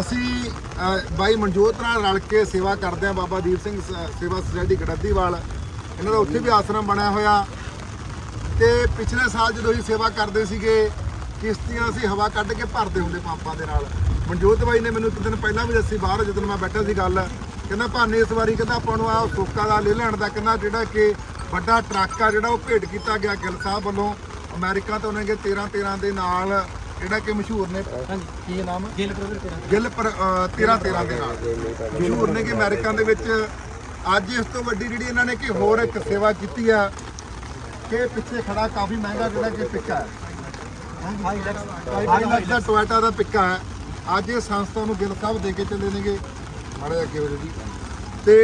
ਅਸੀਂ ਬਾਈ ਮਨਜੋਤ ਨਾਲ ਰਲ ਕੇ ਸੇਵਾ ਕਰਦੇ ਆ ਬਾਬਾ ਦੀਪ ਸਿੰਘ ਸ- ਸੇਵਾ ਸੁਸਾਇਟੀ ਗੜੱਦੀਵਾਲ। ਇਹਨਾਂ ਦਾ ਉੱਥੇ ਵੀ ਆਸਰਮ ਬਣਿਆ ਹੋਇਆ। ਤੇ ਪਿਛਲੇ ਸਾਲ ਜਦੋਂ ਅਸੀਂ ਸੇਵਾ ਕਰਦੇ ਸੀਗੇ, ਕਿਸ਼ਤੀਆਂ ਅਸੀਂ ਹਵਾ ਕੱਢ ਕੇ ਭਰਦੇ ਹੁੰਦੇ ਪੰਪਾਂ ਦੇ ਨਾਲ। ਮਨਜੋਤ ਬਾਈ ਨੇ ਮੈਨੂੰ ਇੱਕ ਦਿਨ ਪਹਿਲਾਂ ਵੀ ਦੱਸੀ, ਬਾਹਰ ਜਦੋਂ ਮੈਂ ਬੈਠਾ ਸੀ ਗੱਲ, ਕਹਿੰਦਾ, ਭਾਨੇ, ਇਸ ਵਾਰੀ ਕਹਿੰਦਾ ਆਪਾਂ ਨੂੰ ਆ ਸੋਕਾ ਦਾ ਲੈ ਲੈਣ ਦਾ, ਕਹਿੰਦਾ ਜਿਹੜਾ ਕਿ ਵੱਡਾ ਟਰੱਕ ਆ ਜਿਹੜਾ ਉਹ ਭੇਟ ਕੀਤਾ ਗਿਆ ਗਿੱਲ ਸਾਹਿਬ ਵੱਲੋਂ। ਅਮਰੀਕਾ ਤੋਂ ਉਹਨੇ ਕਿ 13 13 ਦੇ ਨਾਲ ਜਿਹੜਾ ਕਿ ਮਸ਼ਹੂਰ ਨੇ? ਕੀ ਨਾਮ? ਹੈ ਗਿੱਲ ਬ੍ਰਦਰ ਤੇਰਾ। ਗਿੱਲ ਪਰ 13 13 ਦੇ ਨਾਲ। ਮਸ਼ਹੂਰ ਨੇ ਕਿ ਅਮਰੀਕਾ ਦੇ ਵਿੱਚ ਅੱਜ ਇਸ ਤੋਂ ਵੱਡੀ ਜਿਹੜੀ ਇਹਨਾਂ ਨੇ ਕਿ ਹੋਰ ਇੱਕ ਸੇਵਾ ਕੀਤੀ ਆ ਕਿ ਪਿੱਛੇ ਖੜਾ ਕਾਫੀ ਮਹਿੰਗਾ ਜਿਹੜਾ ਕਿ ਪਿੱਕਾ ਹੈ। ਹਾਈ ਲੱਖ ਦਾ ਟੋਇਟਾ ਦਾ ਪਿੱਕਾ ਹੈ। ਅੱਜ ਇਹ ਸੰਸਥਾ ਨੂੰ ਗਿੱਲ ਸਾਹਿਬ ਦੇ ਕੇ ਚੱਲੇ ਨੇਗੇ। ਮਾੜੇ ਅੱਗੇ ਜਾਓ ਜੀ। ਤੇ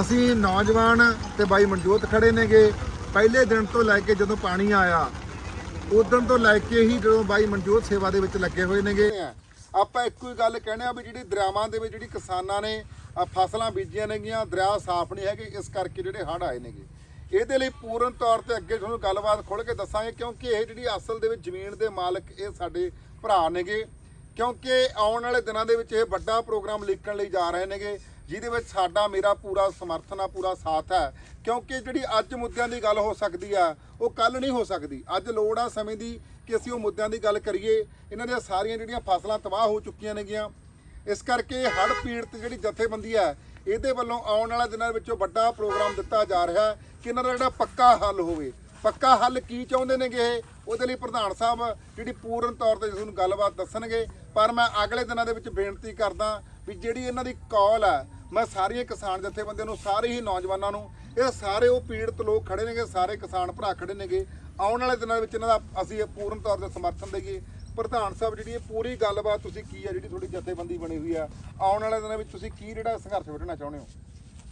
ਅਸੀਂ ਨੌਜਵਾਨ ਤੇ ਬਾਈ ਮਨਜੋਤ ਖੜੇ ਨੇਗੇ। ਪਹਿਲੇ ਦਿਨ ਤੋਂ ਲੈ ਕੇ ਜਦੋਂ ਪਾਣੀ ਆਇਆ ਉਦੋਂ ਤੋਂ ਲੈ ਕੇ ਹੀ ਜਦੋਂ ਬਾਈ ਮਨਜੋਤ ਸੇਵਾ ਦੇ ਵਿੱਚ ਲੱਗੇ ਹੋਏ ਨੇਗੇ। ਆਪਾਂ ਇੱਕੋ ਹੀ ਗੱਲ ਕਹਿੰਦੇ ਆ ਵੀ ਜਿਹੜੀ ਦਰਿਆਵਾਂ ਦੇ ਵਿੱਚ ਜਿਹੜੀ ਕਿਸਾਨਾਂ ਨੇ ਫਸਲਾਂ ਬੀਜੀਆਂ ਨੇਗੀਆਂ, ਦਰਿਆ ਸਾਫ਼ ਨਹੀਂ ਹੈਗੇ, ਇਸ ਕਰਕੇ ਜਿਹੜੇ ਹੜ੍ਹ ਆਏ ਨੇਗੇ। ਇਹਦੇ ਲਈ ਪੂਰਨ ਤੌਰ ਤੇ ਅੱਗੇ ਤੁਹਾਨੂੰ ਗੱਲਬਾਤ ਖੁੱਲ੍ਹ ਕੇ ਦੱਸਾਂਗੇ, ਕਿਉਂਕਿ ਇਹ ਜਿਹੜੀ ਅਸਲ ਦੇ ਵਿੱਚ ਜ਼ਮੀਨ ਦੇ ਮਾਲਕ ਇਹ ਸਾਡੇ ਭਰਾ ਨੇਗੇ। ਕਿਉਂਕਿ ਆਉਣ ਵਾਲੇ ਦਿਨਾਂ ਦੇ ਵਿੱਚ ਇਹ ਵੱਡਾ ਪ੍ਰੋਗਰਾਮ ਲਿਖਣ ਲਈ ਜਾ ਰਹੇ ਨੇਗੇ। ਜਿਹਦੇ ਵਿੱਚ ਸਾਡਾ, ਮੇਰਾ ਪੂਰਾ ਸਮਰਥਨ ਆ, ਪੂਰਾ ਸਾਥ ਹੈ। ਕਿਉਂਕਿ ਜਿਹੜੀ ਅੱਜ ਮੁੱਦਿਆਂ ਦੀ ਗੱਲ ਹੋ ਸਕਦੀ ਆ, ਉਹ ਕੱਲ ਨਹੀਂ ਹੋ ਸਕਦੀ। ਅੱਜ ਲੋੜ ਆ ਸਮੇਂ ਦੀ ਕਿ ਅਸੀਂ ਉਹ ਮੁੱਦਿਆਂ ਦੀ ਗੱਲ ਕਰੀਏ। ਇਹਨਾਂ ਦੀਆਂ ਸਾਰੀਆਂ ਜਿਹੜੀਆਂ ਫਸਲਾਂ ਤਬਾਹ ਹੋ ਚੁੱਕੀਆਂ ਨੇਗੀਆਂ। ਇਸ ਕਰਕੇ ਹੜ੍ਹ ਪੀੜਤ ਜਿਹੜੀ ਜਥੇਬੰਦੀ ਹੈ, ਇਹਦੇ ਵੱਲੋਂ ਆਉਣ ਵਾਲੇ ਦਿਨਾਂ ਵਿੱਚੋਂ ਵੱਡਾ ਪ੍ਰੋਗਰਾਮ ਦਿੱਤਾ ਜਾ ਰਿਹਾ ਕਿ ਇਹਨਾਂ ਦਾ ਜਿਹੜਾ ਪੱਕਾ ਹੱਲ ਹੋਵੇ। ਪੱਕਾ ਹੱਲ ਕੀ ਚਾਹੁੰਦੇ ਨੇਗੇ? ਇਹ ਉਹਦੇ ਲਈ ਪ੍ਰਧਾਨ ਸਾਹਿਬ ਜਿਹੜੀ ਪੂਰਨ ਤੌਰ ਤੇ ਤੁਹਾਨੂੰ ਗੱਲਬਾਤ ਦੱਸਣਗੇ, ਪਰ ਮੈਂ ਅਗਲੇ ਦਿਨਾਂ ਦੇ ਵਿੱਚ ਬੇਨਤੀ ਕਰਦਾ ਵੀ ਜਿਹੜੀ ਇਹਨਾਂ ਦੀ ਕਾਲ ਹੈ, ਮੈਂ ਸਾਰੀਆਂ ਕਿਸਾਨ ਜਥੇਬੰਦੀਆਂ ਨੂੰ, ਸਾਰੇ ਹੀ ਨੌਜਵਾਨਾਂ ਨੂੰ, ਇਹ ਸਾਰੇ ਉਹ ਪੀੜਤ ਲੋਕ ਖੜੇ ਨੇਗੇ, ਸਾਰੇ ਕਿਸਾਨ ਭਰਾ ਖੜੇ ਨੇਗੇ, ਆਉਣ ਵਾਲੇ ਦਿਨਾਂ ਦੇ ਵਿੱਚ ਇਹਨਾਂ ਦਾ ਅਸੀਂ ਇਹ ਪੂਰਨ ਤੌਰ ਤੇ ਸਮਰਥਨ ਦੇਈਏ। ਪ੍ਰਧਾਨ ਸਾਹਿਬ, ਜਿਹੜੀ ਇਹ ਪੂਰੀ ਗੱਲਬਾਤ ਤੁਸੀਂ ਕੀ ਹੈ, ਜਿਹੜੀ ਤੁਹਾਡੀ ਜਥੇਬੰਦੀ ਬਣੀ ਹੋਈ ਆ ਆਉਣ ਵਾਲੇ ਦਿਨਾਂ ਵਿੱਚ ਤੁਸੀਂ ਕੀ ਜਿਹੜਾ ਸੰਘਰਸ਼ ਵਿੱਢਣਾ ਚਾਹੁੰਦੇ ਹੋ?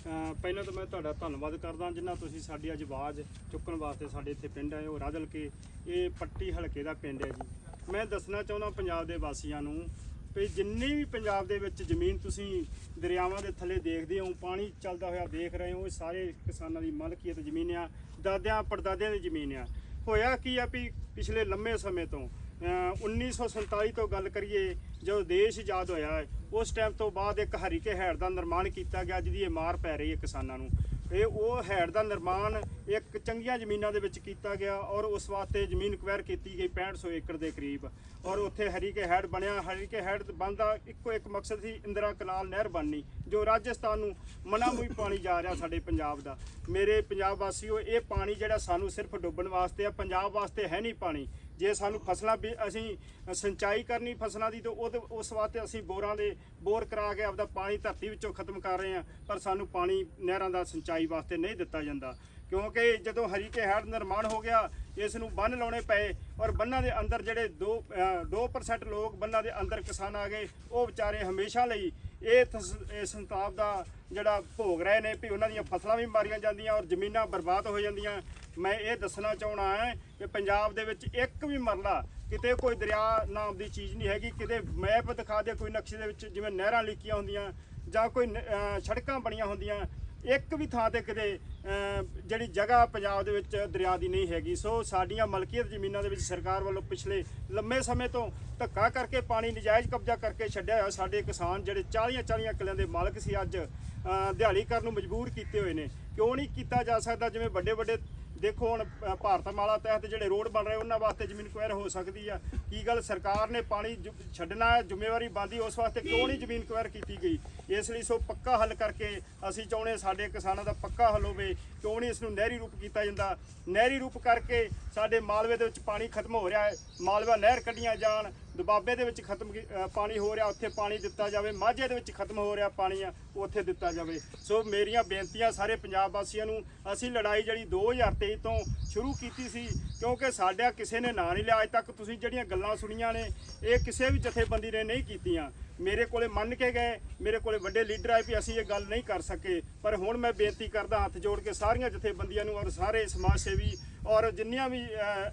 ਪਹਿਲਾਂ ਤਾਂ ਮੈਂ ਤੁਹਾਡਾ ਧੰਨਵਾਦ ਕਰਦਾ, ਜਿੰਨਾ ਤੁਸੀਂ ਸਾਡੀ ਅੱਜ ਆਵਾਜ਼ ਚੁੱਕਣ ਵਾਸਤੇ ਸਾਡੇ ਇੱਥੇ ਪਿੰਡ ਆਏ ਹੋ ਰਦਲ ਕੇ ਇਹ ਪੱਟੀ ਹਲਕੇ ਦਾ ਪਿੰਡ ਹੈ ਜੀ। ਮੈਂ ਦੱਸਣਾ ਚਾਹੁੰਦਾ ਪੰਜਾਬ ਦੇ ਵਾਸੀਆਂ ਨੂੰ ਵੀ ਜਿੰਨੀ ਵੀ ਪੰਜਾਬ ਦੇ ਵਿੱਚ ਜ਼ਮੀਨ ਤੁਸੀਂ ਦਰਿਆਵਾਂ ਦੇ ਥੱਲੇ ਦੇਖਦੇ ਹੋ, ਪਾਣੀ ਚੱਲਦਾ ਹੋਇਆ ਦੇਖ ਰਹੇ ਹੋ, ਇਹ ਸਾਰੇ ਕਿਸਾਨਾਂ ਦੀ ਮਲਕੀਅਤ ਜ਼ਮੀਨ ਆ ਦਾਦਿਆਂ ਪੜਦਾਦਿਆਂ ਦੀ ਜ਼ਮੀਨ ਆ। ਹੋਇਆ ਕੀ ਆ ਵੀ ਪਿਛਲੇ ਲੰਮੇ ਸਮੇਂ ਤੋਂ 1947 ਤੋਂ ਗੱਲ ਕਰੀਏ ਜਦੋਂ ਦੇਸ਼ ਆਜ਼ਾਦ ਹੋਇਆ ਹੈ, ਉਸ ਟਾਈਮ ਤੋਂ ਬਾਅਦ ਇੱਕ ਹਰੀਕੇ ਹੈੜ ਦਾ ਨਿਰਮਾਣ ਕੀਤਾ ਗਿਆ ਜਿਹਦੀ ਇਹ ਮਾਰ ਪੈ ਰਹੀ ਹੈ ਕਿਸਾਨਾਂ ਨੂੰ। ਇਹ ਉਹ ਹੈੜ ਦਾ ਨਿਰਮਾਣ ਇੱਕ ਚੰਗੀਆਂ ਜ਼ਮੀਨਾਂ ਦੇ ਵਿੱਚ ਕੀਤਾ ਗਿਆ ਔਰ ਉਸ ਵਾਸਤੇ ਜ਼ਮੀਨ ਅਕਵਾਇਰ ਕੀਤੀ ਗਈ 6500 ਏਕੜ ਦੇ ਕਰੀਬ। ਔਰ ਉੱਥੇ ਹਰੀਕੇ ਹੈੜ ਬਣਿਆ। ਹਰੀਕੇ ਹੈਡ ਬਣਦਾ ਇੱਕੋ ਇੱਕ ਮਕਸਦ ਸੀ ਇੰਦਰਾ ਕਨਾਲ ਨਹਿਰ ਬਣਨੀ ਜੋ ਰਾਜਸਥਾਨ ਨੂੰ ਮਨਾਮੂਈ ਪਾਣੀ ਜਾ ਰਿਹਾ ਸਾਡੇ ਪੰਜਾਬ ਦਾ। ਮੇਰੇ ਪੰਜਾਬ ਵਾਸੀਓ ਇਹ ਪਾਣੀ ਜਿਹੜਾ ਸਾਨੂੰ ਸਿਰਫ ਡੁੱਬਣ ਵਾਸਤੇ ਆ ਪੰਜਾਬ ਵਾਸਤੇ ਹੈ ਨਹੀਂ ਪਾਣੀ। ਜੇ ਸਾਨੂੰ ਫਸਲਾਂ ਵੀ ਅਸੀਂ ਸਿੰਚਾਈ ਕਰਨੀ ਫਸਲਾਂ ਦੀ, ਤਾਂ ਉਹਦੇ ਉਸ ਵਾਸਤੇ ਅਸੀਂ ਬੋਰਾਂ ਦੇ, ਬੋਰ ਕਰਾ ਕੇ ਆਪਦਾ ਪਾਣੀ ਧਰਤੀ ਵਿੱਚੋਂ ਖਤਮ ਕਰ ਰਹੇ ਹਾਂ, ਪਰ ਸਾਨੂੰ ਪਾਣੀ ਨਹਿਰਾਂ ਦਾ ਸਿੰਚਾਈ ਵਾਸਤੇ ਨਹੀਂ ਦਿੱਤਾ ਜਾਂਦਾ। ਕਿਉਂਕਿ ਜਦੋਂ ਹਰੀਕੇ ਹੈਡ ਨਿਰਮਾਣ ਹੋ ਗਿਆ, ਇਸ ਨੂੰ ਬੰਨ ਲਾਉਣੇ ਪਏ ਔਰ ਬੰਨਾਂ ਦੇ ਅੰਦਰ ਜਿਹੜੇ 2 2% ਲੋਕ ਬੰਨਾਂ ਦੇ ਅੰਦਰ ਕਿਸਾਨ ਆ ਗਏ, ਉਹ ਵਿਚਾਰੇ ਹਮੇਸ਼ਾ ਲਈ ਇਹ ਸੰਤਾਪ ਦਾ ਜਿਹੜਾ ਭੋਗ ਰਹੇ ਨੇ ਵੀ ਉਹਨਾਂ ਦੀਆਂ ਫਸਲਾਂ ਵੀ ਮਾਰੀਆਂ ਜਾਂਦੀਆਂ ਔਰ ਜ਼ਮੀਨਾਂ ਬਰਬਾਦ ਹੋ ਜਾਂਦੀਆਂ। ਮੈਂ ਇਹ ਦੱਸਣਾ ਚਾਹਣਾ ਹੈ ਕਿ ਪੰਜਾਬ ਦੇ ਵਿੱਚ ਇੱਕ ਵੀ ਮਰਲਾ ਕਿਤੇ ਕੋਈ ਦਰਿਆ ਨਾਮ ਦੀ ਚੀਜ਼ ਨਹੀਂ ਹੈਗੀ, ਕਿਤੇ ਮੈਪ ਦਿਖਾ ਦੇ, ਕੋਈ ਨਕਸ਼ੇ ਦੇ ਵਿੱਚ ਜਿਵੇਂ ਨਹਿਰਾਂ ਲਿਖੀਆਂ ਹੁੰਦੀਆਂ ਜਾਂ ਕੋਈ ਨ- ਸੜਕਾਂ ਬਣੀਆਂ ਹੁੰਦੀਆਂ, ਇੱਕ ਵੀ ਥਾਂ ਤੇ ਕਿਤੇ ਜਿਹੜੀ ਜਗ੍ਹਾ ਪੰਜਾਬ ਦੇ ਵਿੱਚ ਦਰਿਆ ਦੀ ਨਹੀਂ ਹੈਗੀ। ਸੋ ਸਾਡੀਆਂ ਮਲਕੀਅਤ ਜ਼ਮੀਨਾਂ ਦੇ ਵਿੱਚ ਸਰਕਾਰ ਵੱਲੋਂ ਪਿਛਲੇ ਲੰਮੇ ਸਮੇਂ ਤੋਂ ਧੱਕਾ ਕਰਕੇ ਪਾਣੀ ਨਜਾਇਜ਼ ਕਬਜ਼ਾ ਕਰਕੇ ਛੱਡਿਆ ਹੋਇਆ ਸਾਡੇ ਕਿਸਾਨ ਜਿਹੜੇ 40 40 ਕਿੱਲਿਆਂ ਦੇ ਮਾਲਕ ਸੀ ਅੱਜ ਦਿਹਾੜੀ ਕਰਨ ਨੂੰ ਮਜਬੂਰ ਕੀਤੇ ਹੋਏ ਨੇ। ਕਿਉਂ ਨਹੀਂ ਕੀਤਾ ਜਾ ਸਕਦਾ ਜਿਵੇਂ ਵੱਡੇ ਵੱਡੇ ਦੇਖੋ ਹੁਣ ਅ, ਭਾਰਤਮਾਲਾ ਤਹਿਤ ਜਿਹੜੇ ਰੋਡ ਬਣ ਰਹੇ ਉਹਨਾਂ ਵਾਸਤੇ ਜ਼ਮੀਨ ਕੁਐਰ ਹੋ ਸਕਦੀ ਆ। ਕੀ ਗੱਲ ਸਰਕਾਰ ਨੇ ਪਾਣੀ ਜੁ- ਛੱਡਣਾ ਹੈ ਜ਼ਿੰਮੇਵਾਰੀ ਬੰਦੀ ਉਸ ਵਾਸਤੇ ਕਿਉਂ ਨਹੀਂ ਜ਼ਮੀਨ ਕੁਐਰ ਕੀਤੀ ਗਈ? ਇਸ ਲਈ ਸੋ ਪੱਕਾ ਹੱਲ ਕਰਕੇ ਅਸੀਂ ਚਾਹੁੰਦੇ ਹਾਂ ਸਾਡੇ ਕਿਸਾਨਾਂ ਦਾ ਪੱਕਾ ਹੱਲ ਹੋਵੇ ਕਿਉਂ ਨਹੀਂ ਇਸ ਨੂੰ ਨਹਿਰੀ ਰੂਪ ਕੀਤਾ ਜਾਂਦਾ? ਨਹਿਰੀ ਰੂਪ ਕਰਕੇ ਸਾਡੇ ਮਾਲਵੇ ਦੇ ਵਿੱਚ ਪਾਣੀ ਖਤਮ ਹੋ ਰਿਹਾ ਹੈ ਮਾਲਵਾ ਨਹਿਰ ਕੱਢੀਆਂ ਜਾਣ ਦੁਬਾਬੇ ਦੇ ਵਿੱਚ ਖਤਮ ਕੀ- ਅ, ਪਾਣੀ ਹੋ ਰਿਹਾ ਉੱਥੇ ਪਾਣੀ ਦਿੱਤਾ ਜਾਵੇ ਮਾਝੇ ਦੇ ਵਿੱਚ ਖਤਮ ਹੋ ਰਿਹਾ ਪਾਣੀ ਆ ਉੱਥੇ ਦਿੱਤਾ ਜਾਵੇ। ਸੋ ਮੇਰੀਆਂ ਬੇਨਤੀਆਂ ਸਾਰੇ ਪੰਜਾਬ ਵਾਸੀਆਂ ਨੂੰ ਅਸੀਂ ਲੜਾਈ ਜਿਹੜੀ 2023 ਤੋਂ ਸ਼ੁਰੂ ਕੀਤੀ ਸੀ ਕਿਉਂਕਿ ਸਾਡਾ ਕਿਸੇ ਨੇ ਨਾਂ ਨਹੀਂ ਲਿਆ ਅੱਜ ਤੱਕ ਤੁਸੀਂ ਜਿਹੜੀਆਂ ਗੱਲਾਂ ਸੁਣੀਆਂ ਨੇ ਇਹ ਕਿਸੇ ਵੀ ਜਥੇਬੰਦੀ ਨੇ ਨਹੀਂ ਕੀਤੀਆਂ। ਮੇਰੇ ਕੋਲੇ ਮੰਨ ਕੇ ਗਏ ਮੇਰੇ ਕੋਲੇ ਵੱਡੇ ਲੀਡਰ ਆਏ ਵੀ ਅਸੀਂ ਇਹ ਗੱਲ ਨਹੀਂ ਕਰ ਸਕੇ। ਪਰ ਹੁਣ ਮੈਂ ਬੇਨਤੀ ਕਰਦਾ ਹੱਥ ਜੋੜ ਕੇ ਸਾਰੀਆਂ ਜਥੇਬੰਦੀਆਂ ਨੂੰ ਔਰ ਸਾਰੇ ਸਮਾਜ ਸੇਵੀ ਔਰ ਜਿੰਨੀਆਂ ਵੀ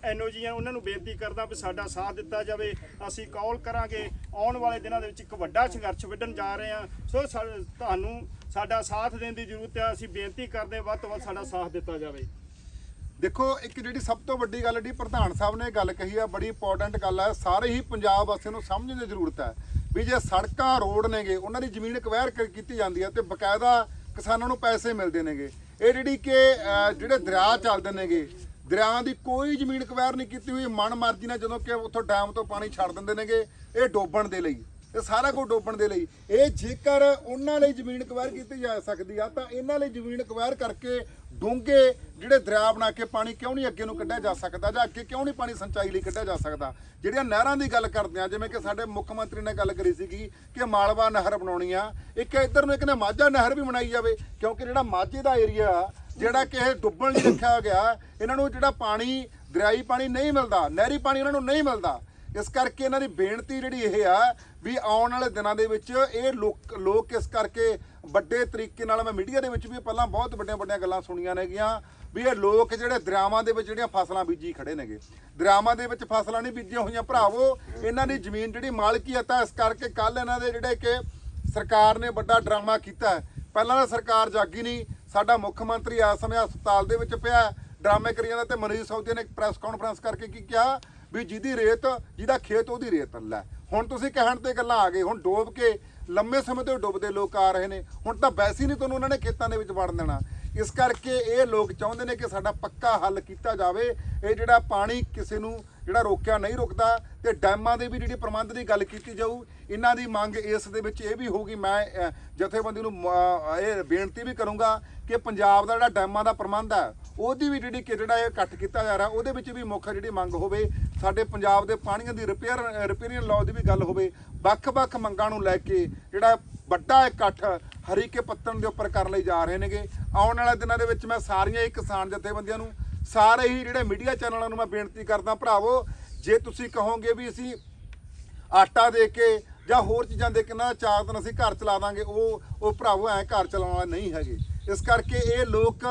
ਐਨਓਜੀਆਂ ਉਹਨਾਂ ਨੂੰ ਬੇਨਤੀ ਕਰਦਾ ਵੀ ਸਾਡਾ ਸਾਥ ਦਿੱਤਾ ਜਾਵੇ। ਅਸੀਂ ਕਾਲ ਕਰਾਂਗੇ। ਆਉਣ ਵਾਲੇ ਦਿਨਾਂ ਦੇ ਵਿੱਚ ਇੱਕ ਵੱਡਾ ਸੰਘਰਸ਼ ਵਿੱਢਣ ਜਾ ਰਹੇ ਹਾਂ। ਸੋ ਸਾ- ਤੁਹਾਨੂੰ ਸਾਡਾ ਸਾਥ ਦੇਣ ਦੀ ਜ਼ਰੂਰਤ ਹੈ ਅਸੀਂ ਬੇਨਤੀ ਕਰਦੇ ਹਾਂ ਵੱਧ ਤੋਂ ਵੱਧ ਸਾਡਾ ਸਾਥ ਦਿੱਤਾ ਜਾਵੇ। ਦੇਖੋ, ਇੱਕ ਜਿਹੜੀ ਸਭ ਤੋਂ ਵੱਡੀ ਗੱਲ ਜਿਹੜੀ ਪ੍ਰਧਾਨ ਸਾਹਿਬ ਨੇ ਗੱਲ ਕਹੀ ਆ, ਬੜੀ ਇੰਪੋਰਟੈਂਟ ਗੱਲ ਹੈ ਸਾਰੇ ਹੀ ਪੰਜਾਬ ਵਾਸੀਆਂ ਨੂੰ ਸਮਝਣ ਦੀ ਜ਼ਰੂਰਤ ਹੈ ਵੀ ਜੇ ਸੜਕਾਂ, ਰੋਡ ਨੇਗੇ, ਉਹਨਾਂ ਦੀ ਜ਼ਮੀਨ ਕਵੈਰ ਕੀਤੀ ਜਾਂਦੀ ਹੈ ਤੇ ਬਕਾਇਦਾ ਕਿਸਾਨਾਂ ਨੂੰ ਪੈਸੇ ਮਿਲਦੇ ਨੇਗੇ। ਇਹ ਜਿਹੜੀ ਕਿ ਜਿਹੜੇ ਦਰਿਆ ਚੱਲਦੇ ਨੇਗੇ ਦਰਿਆ ਦੀ ਕੋਈ ਜ਼ਮੀਨ ਕਵੈਰ ਨਹੀਂ ਕੀਤੀ ਹੋਈ, ਮਨ ਮਰਜ਼ੀ ਨਾਲ ਜਦੋਂ ਕਿ ਉੱਥੋਂ ਡੈਮ ਤੋਂ ਪਾਣੀ ਛੱਡ ਦਿੰਦੇ ਨੇਗੇ, ਇਹ ਡੋਬਣ ਦੇ ਲਈ। ਇਹ ਸਾਰਾ ਕੁਝ ਡੋਬਣ ਦੇ ਲਈ। ਇਹ ਜੇਕਰ ਉਹਨਾਂ ਲਈ ਜ਼ਮੀਨ ਅਕਵਾਇਰ ਕੀਤੀ ਜਾ ਸਕਦੀ ਆ, ਤਾਂ ਇਹਨਾਂ ਲਈ ਜ਼ਮੀਨ ਅਕਵਾਇਰ ਕਰਕੇ ਡੂੰਘੇ ਜਿਹੜੇ ਦਰਿਆ ਬਣਾ ਕੇ ਪਾਣੀ ਕਿਉਂ ਨਹੀਂ ਅੱਗੇ ਨੂੰ ਕੱਢਿਆ ਜਾ ਸਕਦਾ ਜਾਂ ਅੱਗੇ ਕਿਉਂ ਨਹੀਂ ਪਾਣੀ ਸਿੰਚਾਈ ਲਈ ਕੱਢਿਆ ਜਾ ਸਕਦਾ? ਜਿਹੜੀਆਂ ਨਹਿਰਾਂ ਦੀ ਗੱਲ ਕਰਦੇ ਆ, ਜਿਵੇਂ ਕਿ ਸਾਡੇ ਮੁੱਖ ਮੰਤਰੀ ਨੇ ਗੱਲ ਕਰੀ ਸੀਗੀ ਕਿ ਮਾਲਵਾ ਨਹਿਰ ਬਣਾਉਣੀ ਆ। ਇੱਕ ਇੱਧਰ ਨੂੰ ਇੱਕ ਨੇ ਮਾਝਾ ਨਹਿਰ ਵੀ ਬਣਾਈ ਜਾਵੇ, ਕਿਉਂਕਿ ਜਿਹੜਾ ਮਾਝੇ ਦਾ ਏਰੀਆ ਜਿਹੜਾ ਕਿ ਇਹ ਡੁੱਬਣ ਲਈ ਰੱਖਿਆ ਗਿਆ, ਇਹਨਾਂ ਨੂੰ ਜਿਹੜਾ ਪਾਣੀ, ਦਰਿਆਈ ਪਾਣੀ ਨਹੀਂ ਮਿਲਦਾ, ਨਹਿਰੀ ਪਾਣੀ ਇਹਨਾਂ ਨੂੰ ਨਹੀਂ ਮਿਲਦਾ ਇਸ ਕਰਕੇ ਇਹਨਾਂ ਦੀ ਬੇਨਤੀ ਜਿਹੜੀ ਇਹ ਆ ਵੀ ਆਉਣ ਵਾਲੇ ਦਿਨਾਂ ਦੇ ਵਿੱਚ ਇਹ ਲੋਕ ਲੋਕ ਇਸ ਕਰਕੇ ਵੱਡੇ ਤਰੀਕੇ ਨਾਲ, ਮੈਂ ਮੀਡੀਆ ਦੇ ਵਿੱਚ ਵੀ ਪਹਿਲਾਂ ਬਹੁਤ ਵੱਡੀਆਂ ਵੱਡੀਆਂ ਗੱਲਾਂ ਸੁਣੀਆਂ ਨੇਗੀਆਂ ਵੀ ਇਹ ਲੋਕ ਜਿਹੜੇ ਦਰਿਆਵਾਂ ਦੇ ਵਿੱਚ ਜਿਹੜੀਆਂ ਫਸਲਾਂ ਬੀਜੀ ਖੜੇ ਨੇਗੇ। ਦਰਿਆਵਾਂ ਦੇ ਵਿੱਚ ਫਸਲਾਂ ਨਹੀਂ ਬੀਜੀਆਂ ਹੋਈਆਂ, ਭਰਾਵੋ, ਇਹਨਾਂ ਦੀ ਜ਼ਮੀਨ ਜਿਹੜੀ ਮਾਲਕੀਅਤ ਹੈ ਇਸ ਕਰਕੇ ਕੱਲ ਇਹਨਾਂ ਦੇ ਜਿਹੜੇ ਕਿ ਸਰਕਾਰ ਨੇ ਵੱਡਾ ਡਰਾਮਾ ਕੀਤਾ ਪਹਿਲਾਂ ਤਾਂ ਸਰਕਾਰ ਜਾਗੀ ਨਹੀਂ, ਸਾਡਾ ਮੁੱਖ ਮੰਤਰੀ ਇਸ ਸਮੇਂ ਹਸਪਤਾਲ ਦੇ ਵਿੱਚ ਪਿਆ ਡਰਾਮੇ ਕਰੀ ਜਾਂਦਾ ਤੇ ਮਨੀਸ਼ ਸੌਦੀ ਨੇ, ਇੱਕ ਪ੍ਰੈਸ ਕਾਨਫਰੰਸ ਕਰਕੇ ਕੀ ਕਿਹਾ? ਵੀ ਜਿਹਦੀ ਰੇਤ, ਜਿਹਦਾ ਖੇਤ ਉਹਦੀ ਰੇਤ ਲੈ। ਹੁਣ ਤੁਸੀਂ ਕਹਿਣ ਤੇ ਗੱਲਾਂ ਆ ਗਏ, ਹੁਣ ਡੋਬ ਕੇ ਲੰਮੇ ਸਮੇਂ ਤੋਂ ਡੁੱਬਦੇ ਲੋਕ ਆ ਰਹੇ ਨੇ। ਹੁਣ ਤਾਂ ਵੈਸੇ ਹੀ ਨਹੀਂ ਤੁਹਾਨੂੰ ਉਹਨਾਂ ਨੇ ਖੇਤਾਂ ਦੇ ਵਿੱਚ ਵੜਨ ਦੇਣਾ। ਇਸ ਕਰਕੇ ਇਹ ਲੋਕ ਚਾਹੁੰਦੇ ਨੇ ਕਿ ਸਾਡਾ ਪੱਕਾ ਹੱਲ ਕੀਤਾ ਜਾਵੇ। ਇਹ ਜਿਹੜਾ ਪਾਣੀ ਕਿਸੇ ਨੂੰ ਜਿਹੜਾ ਰੋਕਿਆ ਨਹੀਂ ਰੁਕਦਾ ਤੇ ਡੈਮਾਂ ਦੇ ਵੀ ਜਿਹੜੀ ਪ੍ਰਬੰਧ ਦੀ ਗੱਲ ਕੀਤੀ ਜਾਊ, ਇਹਨਾਂ ਦੀ ਮੰਗ ਇਸ ਦੇ ਵਿੱਚ ਇਹ ਵੀ ਹੋਊਗੀ। ਮੈਂ ਜਥੇਬੰਦੀ ਨੂੰ ਮ- ਇਹ ਬੇਨਤੀ ਵੀ ਕਰੂੰਗਾ ਕਿ ਪੰਜਾਬ ਦਾ ਜਿਹੜਾ ਡੈਮਾਂ ਦਾ ਪ੍ਰਬੰਧ ਹੈ ਉਹਦੀ ਵੀ ਜਿਹੜੀ ਕਿ ਜਿਹੜਾ ਇਹ ਕੱਟ ਕੀਤਾ ਜਾ ਰਿਹਾ, ਉਹਦੇ ਵਿੱਚ ਵੀ ਮੁੱਖ ਜਿਹੜੀ ਮੰਗ ਹੋਵੇ, ਸਾਡੇ ਪੰਜਾਬ ਦੇ ਪਾਣੀਆਂ ਦੀ ਰਿਪੇਅਰ, ਰਿਪੇਅਰਿੰਗ ਲਾਅ ਦੀ ਵੀ ਗੱਲ ਹੋਵੇ, ਵੱਖ-ਵੱਖ ਮੰਗਾਂ ਨੂੰ ਲੈ ਕੇ ਜਿਹੜਾ ਵੱਡਾ ਇਕੱਠ ਹਰੀਕੇ ਪੱਤਣ ਦੇ ਉੱਪਰ ਕਰਨ ਲਈ ਜਾ ਰਹੇ ਨੇਗੇ। ਆਉਣ ਵਾਲੇ ਦਿਨਾਂ ਦੇ ਵਿੱਚ ਮੈਂ ਸਾਰੀਆਂ ਹੀ ਕਿਸਾਨ ਜਥੇਬੰਦੀਆਂ ਨੂੰ, ਸਾਰੇ ਹੀ ਜਿਹੜੇ ਮੀਡੀਆ ਚੈਨਲਾਂ ਨੂੰ ਮੈਂ ਬੇਨਤੀ ਕਰਦਾ, ਭਰਾਵੋ, ਜੇ ਤੁਸੀਂ ਕਹੋਗੇ ਵੀ ਅਸੀਂ ਆਟਾ ਦੇ ਕੇ ਜਾਂ ਹੋਰ ਚੀਜ਼ਾਂ ਦੇ ਕੇ ਨਾ ਚਾਰ ਦਿਨ ਅਸੀਂ ਘਰ ਚਲਾ ਦਾਂਗੇ, ਉਹ ਉਹ ਭਰਾਵੋ ਐ ਘਰ ਚਲਾਉਣ ਵਾਲੇ ਨਹੀਂ ਹੈਗੇ। ਇਸ ਕਰਕੇ ਇਹ ਲੋਕ,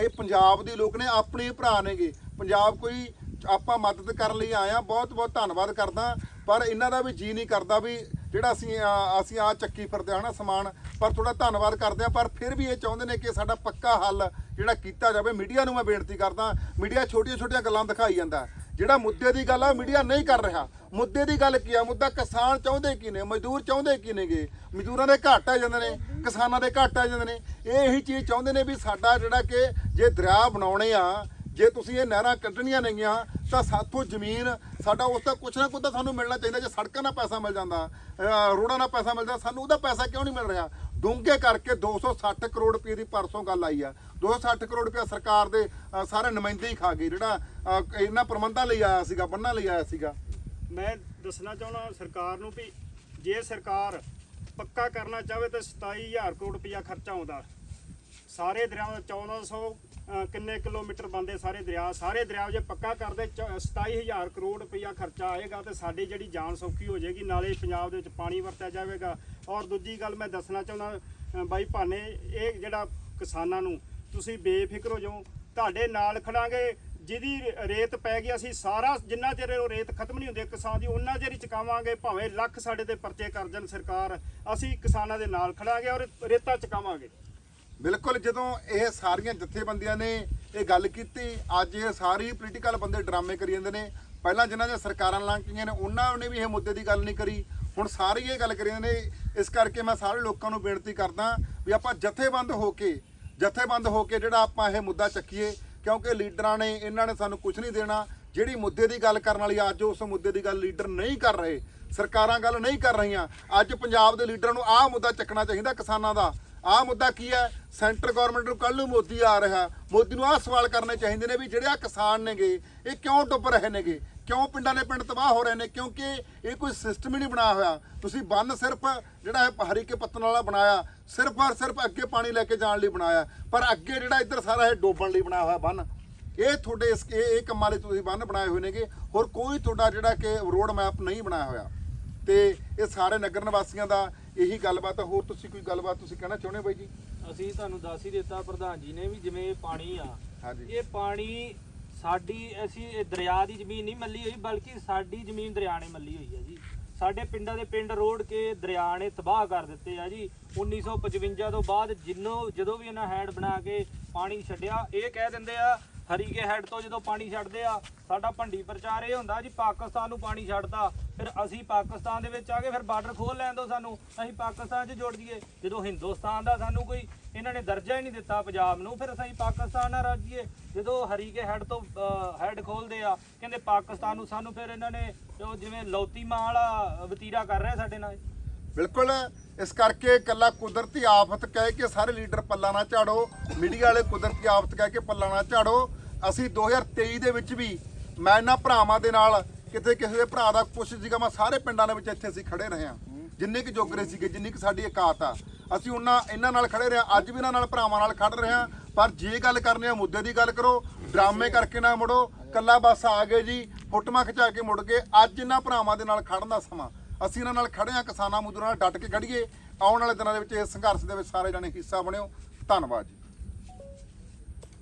ਇਹ ਪੰਜਾਬ ਦੇ ਲੋਕ ਨੇ, ਆਪਣੇ ਭਰਾ ਨੇਗੇ। ਪੰਜਾਬ ਕੋਈ ਆਪਾਂ ਮਦਦ ਕਰਨ ਲਈ ਆਏ ਆ ਬਹੁਤ ਬਹੁਤ ਧੰਨਵਾਦ ਕਰਦਾ, ਪਰ ਇਹਨਾਂ ਦਾ ਵੀ ਜੀ ਨਹੀਂ ਕਰਦਾ ਵੀ ਜਿਹੜਾ ਅਸੀਂ ਅਸੀਂ ਆ ਚੱਕੀ ਫਿਰਦੇ ਹਾਂ ਨਾ ਸਮਾਨ, ਪਰ ਥੋੜਾ ਧੰਨਵਾਦ ਕਰਦੇ ਆ, ਪਰ ਫਿਰ ਵੀ ਇਹ ਚਾਹੁੰਦੇ ਨੇ ਕਿ ਸਾਡਾ ਪੱਕਾ ਹੱਲ ਜਿਹੜਾ ਕੀਤਾ ਜਾਵੇ। ਮੀਡੀਆ ਨੂੰ ਮੈਂ ਬੇਨਤੀ ਕਰਦਾ, ਮੀਡੀਆ ਛੋਟੀਆਂ ਛੋਟੀਆਂ ਗੱਲਾਂ ਦਿਖਾਈ ਜਾਂਦਾ ਜਿਹੜਾ ਮੁੱਦੇ ਦੀ ਗੱਲ ਆ, ਮੀਡੀਆ ਨਹੀਂ ਕਰ ਰਿਹਾ। ਮੁੱਦੇ ਦੀ ਗੱਲ ਕੀ ਆ? ਮੁੱਦਾ ਕਿਸਾਨ ਚਾਹੁੰਦੇ ਕੀ ਨੇ? ਮਜ਼ਦੂਰ ਚਾਹੁੰਦੇ ਕੀ ਨੇਗੇ? ਮਜ਼ਦੂਰਾਂ ਦੇ ਘਾਟ ਆ ਜਾਂਦੇ ਨੇ, ਕਿਸਾਨਾਂ ਦੇ ਘਾਟ ਆ ਜਾਂਦੇ ਨੇ। ਇਹ ਇਹੀ ਚੀਜ਼ ਚਾਹੁੰਦੇ ਨੇ ਵੀ ਸਾਡਾ ਜਿਹੜਾ ਕਿ ਜੇ ਦਰਿਆ ਬਣਾਉਣੇ ਆ ਜੇ ਤੁਸੀਂ ਇਹ ਨਹਿਰਾਂ ਕੱਢਣੀਆਂ ਨੇਗੀਆਂ, ਤਾਂ ਸਾਥੋਂ ਜ਼ਮੀਨ, ਸਾਡਾ ਉਸ ਦਾ ਕੁਛ ਨਾ ਕੁਛ ਤਾਂ ਸਾਨੂੰ ਮਿਲਣਾ ਚਾਹੀਦਾ। ਜੇ ਸੜਕਾਂ ਦਾ ਪੈਸਾ ਮਿਲ ਜਾਂਦਾ ਰੋਡਾਂ ਦਾ ਪੈਸਾ ਮਿਲ ਜਾਂਦਾ, ਸਾਨੂੰ ਉਹਦਾ ਪੈਸਾ ਕਿਉਂ ਨਹੀਂ ਮਿਲ ਰਿਹਾ? ਡੂੰਘੇ ਕਰਕੇ 260 ਕਰੋੜ ਰੁਪਏ ਦੀ ਪਰਸੋਂ ਗੱਲ ਆਈ ਆ। 260 ਕਰੋੜ ਰੁਪਏ ਸਰਕਾਰ ਦੇ ਸਾਰੇ ਨੁਮਾਇੰਦੇ ਹੀ ਖਾ ਗਏ। ਜਿਹੜਾ ਇਹਨਾਂ ਪ੍ਰਬੰਧਾਂ ਲਈ ਆਇਆ ਸੀਗਾ, ਬੰਨਾਂ ਲਈ ਆਇਆ ਸੀਗਾ। ਮੈਂ ਦੱਸਣਾ ਚਾਹੁੰਦਾ ਸਰਕਾਰ ਨੂੰ ਵੀ ਜੇ ਸਰਕਾਰ ਪੱਕਾ ਕਰਨਾ ਚਾਹਵੇ ਤਾਂ 27000 ਕਰੋੜ ਰੁਪਇਆ ਖਰਚਾ ਆਉਂਦਾ। ਸਾਰੇ ਦਰਿਆਵਾਂ ਦਾ 1400 ਕਿੰਨੇ ਕਿਲੋਮੀਟਰ ਬੰਦੇ ਸਾਰੇ ਦਰਿਆ? ਸਾਰੇ ਦਰਿਆ ਜੇ ਪੱਕਾ ਕਰਦੇ, ਚ- 27000 ਕਰੋੜ ਰੁਪਇਆ ਖਰਚਾ ਆਏਗਾ ਤੇ ਸਾਡੀ ਜਿਹੜੀ ਜਾਨ ਸੌਖੀ ਹੋ ਜਾਏਗੀ, ਨਾਲੇ ਪੰਜਾਬ ਦੇ ਵਿੱਚ ਪਾਣੀ ਵਰਤਿਆ ਜਾਵੇਗਾ। ਔਰ ਦੂਜੀ ਗੱਲ ਮੈਂ ਦੱਸਣਾ ਚਾਹੁੰਦਾ ਬਾਈ ਭਾਨੇ, ਇਹ ਜਿਹੜਾ ਕਿਸਾਨਾਂ ਨੂੰ ਤੁਸੀਂ ਬੇਫਿਕਰ ਹੋ ਜਾਓ, ਤੁਹਾਡੇ ਨਾਲ ਖੜਾਂਗੇ, ਜਿਹਦੀ ਰੇਤ ਪੈ ਗਈ, ਅਸੀਂ ਸਾਰਾ ਜਿੰਨਾ ਚਿਰ ਉਹ ਰੇਤ ਖਤਮ ਨਹੀਂ ਹੁੰਦੀ, ਕਿਸਾਨ ਦੀ ਉਹਨਾਂ ਚਿਰ ਹੀ ਚੁਕਾਵਾਂਗੇ, ਭਾਵੇਂ ਲੱਖ ਸਾਡੇ ਤੇ ਪਰਚੇ ਕਰ ਜਾਣ ਸਰਕਾਰ, ਅਸੀਂ ਕਿਸਾਨਾਂ ਦੇ ਨਾਲ ਖੜਾਂਗੇ ਔਰ ਰੇਤਾ ਚੁਕਾਵਾਂਗੇ। ਬਿਲਕੁਲ ਜਦੋਂ ਇਹ ਸਾਰੀਆਂ ਜਥੇਬੰਦੀਆਂ ਨੇ ਇਹ ਗੱਲ ਕੀਤੀ, ਅੱਜ ਇਹ ਸਾਰੀ ਪੋਲੀਟੀਕਲ ਬੰਦੇ ਡਰਾਮੇ ਕਰੀ ਜਾਂਦੇ ਨੇ। ਪਹਿਲਾਂ ਜਿਨ੍ਹਾਂ ਦੀਆਂ ਸਰਕਾਰਾਂ ਲੰਘੀਆਂ ਨੇ, ਉਹਨਾਂ ਨੇ ਵੀ ਇਹ ਮੁੱਦੇ ਦੀ ਗੱਲ ਨਹੀਂ ਕਰੀ। ਹੁਣ ਸਾਰੇ ਇਹ ਗੱਲ ਕਰੀ ਜਾਂਦੇ ਨੇ, ਇਸ ਕਰਕੇ ਮੈਂ ਸਾਰੇ ਲੋਕਾਂ ਨੂੰ ਬੇਨਤੀ ਕਰਦਾ ਵੀ ਆਪਾਂ ਜਥੇਬੰਦ ਹੋ ਕੇ, ਜਥੇਬੰਦ ਹੋ ਕੇ ਜਿਹੜਾ ਆਪਾਂ ਇਹ ਮੁੱਦਾ ਚੱਕੀਏ, ਕਿਉਂਕਿ ਲੀਡਰਾਂ ਨੇ, ਇਹਨਾਂ ਨੇ ਸਾਨੂੰ ਕੁਝ ਨਹੀਂ ਦੇਣਾ। ਜਿਹੜੀ ਮੁੱਦੇ ਦੀ ਗੱਲ ਕਰਨ ਵਾਲੀ ਅੱਜ ਉਸ ਮੁੱਦੇ ਦੀ ਗੱਲ ਲੀਡਰ ਨਹੀਂ ਕਰ ਰਹੇ, ਸਰਕਾਰਾਂ ਗੱਲ ਨਹੀਂ ਕਰ ਰਹੀਆਂ। ਅੱਜ ਪੰਜਾਬ ਦੇ ਲੀਡਰਾਂ ਨੂੰ ਆਹ ਮੁੱਦਾ ਚੱਕਣਾ ਚਾਹੀਦਾ ਕਿਸਾਨਾਂ ਦਾ। ਆਹ ਮੁੱਦਾ ਕੀ ਹੈ? ਸੈਂਟਰ ਗਵਰਨਮੈਂਟ ਨੂੰ ਕੱਲ ਨੂੰ ਮੋਦੀ ਆ ਰਿਹਾ। ਮੋਦੀ ਨੂੰ ਆਹ ਸਵਾਲ ਕਰਨੇ ਚਾਹੀਦੇ ਨੇ ਵੀ ਜਿਹੜੇ ਆ ਕਿਸਾਨ ਨੇਗੇ, ਇਹ ਕਿਉਂ ਡੁੱਬ ਰਹੇ ਨੇਗੇ? ਕਿਉਂ ਪਿੰਡਾਂ ਦੇ ਪਿੰਡ ਤਬਾਹ ਹੋ ਰਹੇ ਨੇ? ਕਿਉਂਕਿ ਇਹ ਕੋਈ ਸਿਸਟਮ ਹੀ ਨਹੀਂ ਬਣਾਇਆ ਹੋਇਆ। ਤੁਸੀਂ ਬੰਨ ਸਿਰਫ ਜਿਹੜਾ ਇਹ ਹਰੀਕੇ ਪੱਤਨ ਵਾਲਾ ਬਣਾਇਆ, ਸਿਰਫ ਔਰ ਸਿਰਫ ਅੱਗੇ ਪਾਣੀ ਲੈ ਕੇ ਜਾਣ ਲਈ ਬਣਾਇਆ। ਪਰ ਅੱਗੇ ਜਿਹੜਾ ਇੱਧਰ ਸਾਰਾ ਇਹ ਡੋਬਣ ਲਈ ਬਣਾਇਆ ਹੋਇਆ ਬੰਨ, ਇਹ ਤੁਹਾਡੇ ਇਸ ਇਹ ਇਹ ਕੰਮਾਂ ਲਈ ਤੁਸੀਂ ਬੰਨ ਬਣਾਏ ਹੋਏ ਨੇਗੇ। ਹੋਰ ਕੋਈ ਤੁਹਾਡਾ ਜਿਹੜਾ ਕਿ ਰੋਡ ਮੈਪ ਨਹੀਂ ਬਣਾਇਆ ਹੋਇਆ। ਤੇ ਇਹ ਸਾਰੇ ਨਗਰ ਨਿਵਾਸੀਆਂ ਦਾ ਇਹੀ ਗੱਲਬਾਤ ਆ। ਹੋਰ ਤੁਸੀਂ ਕੋਈ ਗੱਲਬਾਤ ਤੁਸੀਂ ਕਹਿਣਾ ਚਾਹੁੰਦੇ ਹੋ ਬਾਈ ਜੀ? ਅਸੀਂ ਤੁਹਾਨੂੰ ਦੱਸ ਹੀ ਦਿੱਤਾ ਪ੍ਰਧਾਨ ਜੀ ਨੇ ਵੀ ਜਿਵੇਂ ਇਹ ਪਾਣੀ ਆ। ਹਾਂਜੀ। ਇਹ ਪਾਣੀ ਸਾਡੀ ਅਸੀਂ ਇਹ ਦਰਿਆ ਦੀ ਜ਼ਮੀਨ ਨਹੀਂ ਮੱਲੀ ਹੋਈ ਬਲਕਿ ਸਾਡੀ ਜ਼ਮੀਨ ਦਰਿਆ ਨੇ ਮੱਲੀ ਹੋਈ ਹੈ ਜੀ। ਸਾਡੇ ਪਿੰਡਾਂ ਦੇ ਪਿੰਡ ਰੋੜ ਕੇ ਦਰਿਆ ਨੇ ਤਬਾਹ ਕਰ ਦਿੱਤੇ ਆ ਜੀ। 1955 ਤੋਂ ਬਾਅਦ ਜਿੰਨੋਂ ਜਦੋਂ ਵੀ ਇਹਨਾਂ ਹੈਡ ਬਣਾ ਕੇ ਪਾਣੀ ਛੱਡਿਆ ਇਹ ਕਹਿ ਦਿੰਦੇ ਆ ਹਰੀਕੇ ਹੈੱਡ ਤੋਂ ਜਦੋਂ ਪਾਣੀ ਛੱਡਦੇ ਆ, ਸਾਡਾ ਭੰਡੀ ਪ੍ਰਚਾਰ ਇਹ ਹੁੰਦਾ, ਜੀ ਪਾਕਿਸਤਾਨ ਨੂੰ ਪਾਣੀ ਛੱਡਦਾ ਫਿਰ ਅਸੀਂ ਪਾਕਿਸਤਾਨ ਦੇ ਵਿੱਚ ਆ ਕੇ ਫਿਰ ਬਾਰਡਰ ਖੋਲ ਲੈਣ ਦੋ ਸਾਨੂੰ, ਅਸੀਂ ਪਾਕਿਸਤਾਨ 'ਚ ਜੁੜ ਜਾਈਏ। ਜਦੋਂ ਹਿੰਦੁਸਤਾਨ ਦਾ ਸਾਨੂੰ ਕੋਈ, ਇਹਨਾਂ ਨੇ ਦਰਜਾ ਹੀ ਨਹੀਂ ਦਿੱਤਾ ਪੰਜਾਬ ਨੂੰ, ਫਿਰ ਅਸੀਂ ਪਾਕਿਸਤਾਨ ਨਾਲ ਰਾਜੀਏ। ਜਦੋਂ ਹਰੀਕੇ ਹੈੱਡ ਤੋਂ ਹੈੱਡ ਖੋਲਦੇ ਆ, ਕਹਿੰਦੇ ਪਾਕਿਸਤਾਨ ਨੂੰ ਸਾਨੂੰ ਫਿਰ ਇਹਨਾਂ ਨੇ, ਉਹ ਜਿਵੇਂ ਲੌਤੀ ਮਾਂ ਵਾਲਾ ਵਤੀਰਾ ਕਰ ਰਿਹਾ ਸਾਡੇ ਨਾਲ। ਬਿਲਕੁਲ, ਇਸ ਕਰਕੇ ਕੱਲਾ ਕੁਦਰਤੀ ਆਫਤ ਕਹਿ ਕੇ ਸਾਰੇ ਲੀਡਰ ਪੱਲਾ ਨਾ ਝਾੜੋ, ਮੀਡੀਆ ਵਾਲੇ ਕੁਦਰਤੀ ਆਫਤ ਕਹਿ ਕੇ ਪੱਲਾ ਨਾ ਝਾੜੋ। ਅਸੀਂ 2023 ਦੇ ਵਿੱਚ ਵੀ ਮੈਂ ਇਹਨਾਂ ਭਰਾਵਾਂ ਦੇ ਨਾਲ ਕਿਤੇ ਕਿਸੇ ਦੇ ਭਰਾ ਦਾ ਕੁਛ ਸੀਗਾ, ਮੈਂ ਸਾਰੇ ਪਿੰਡਾਂ ਦੇ ਵਿੱਚ ਇੱਥੇ ਅਸੀਂ ਖੜੇ ਰਹੇ ਹਾਂ। ਜਿੰਨੇ ਕਿ ਜੋਗਰੇ ਸੀਗੇ, ਜਿੰਨੀ ਕਿ ਸਾਡੀ ਇਕਾਤ ਆ। ਅਸੀਂ ਉਹਨਾਂ, ਇਹਨਾਂ ਨਾਲ ਖੜੇ ਰਹੇ ਹਾਂ। ਅੱਜ ਵੀ ਇਹਨਾਂ ਨਾਲ ਭਰਾਵਾਂ ਨਾਲ ਖੜ ਰਹੇ ਹਾਂ। ਪਰ ਜੇ ਗੱਲ ਕਰਨੀ ਆ, ਮੁੱਦੇ ਦੀ ਗੱਲ ਕਰੋ, ਡਰਾਮੇ ਕਰਕੇ ਨਾ ਮੁੜੋ। ਕੱਲਾ ਬਸ ਆ ਗਏ ਜੀ ਫੋਟੋਆਂ ਖਿਚਾ ਕੇ ਮੁੜ ਗਏ। ਅੱਜ ਇਹਨਾਂ ਭਰਾਵਾਂ ਦੇ ਨਾਲ ਖੜਨ ਦਾ ਸਮਾਂ। ਅਸੀਂ ਇਹਨਾਂ ਨਾਲ ਖੜੇ ਹਾਂ, ਕਿਸਾਨਾਂ ਮਜ਼ਦੂਰਾਂ ਨਾਲ ਡਟ ਕੇ ਖੜੀਏ। ਆਉਣ ਵਾਲੇ ਦਿਨਾਂ ਦੇ ਵਿੱਚ ਇਸ ਸੰਘਰਸ਼ ਦੇ ਵਿੱਚ ਸਾਰੇ ਜਣੇ ਹਿੱਸਾ ਬਣਿਓ। ਧੰਨਵਾਦ ਜੀ।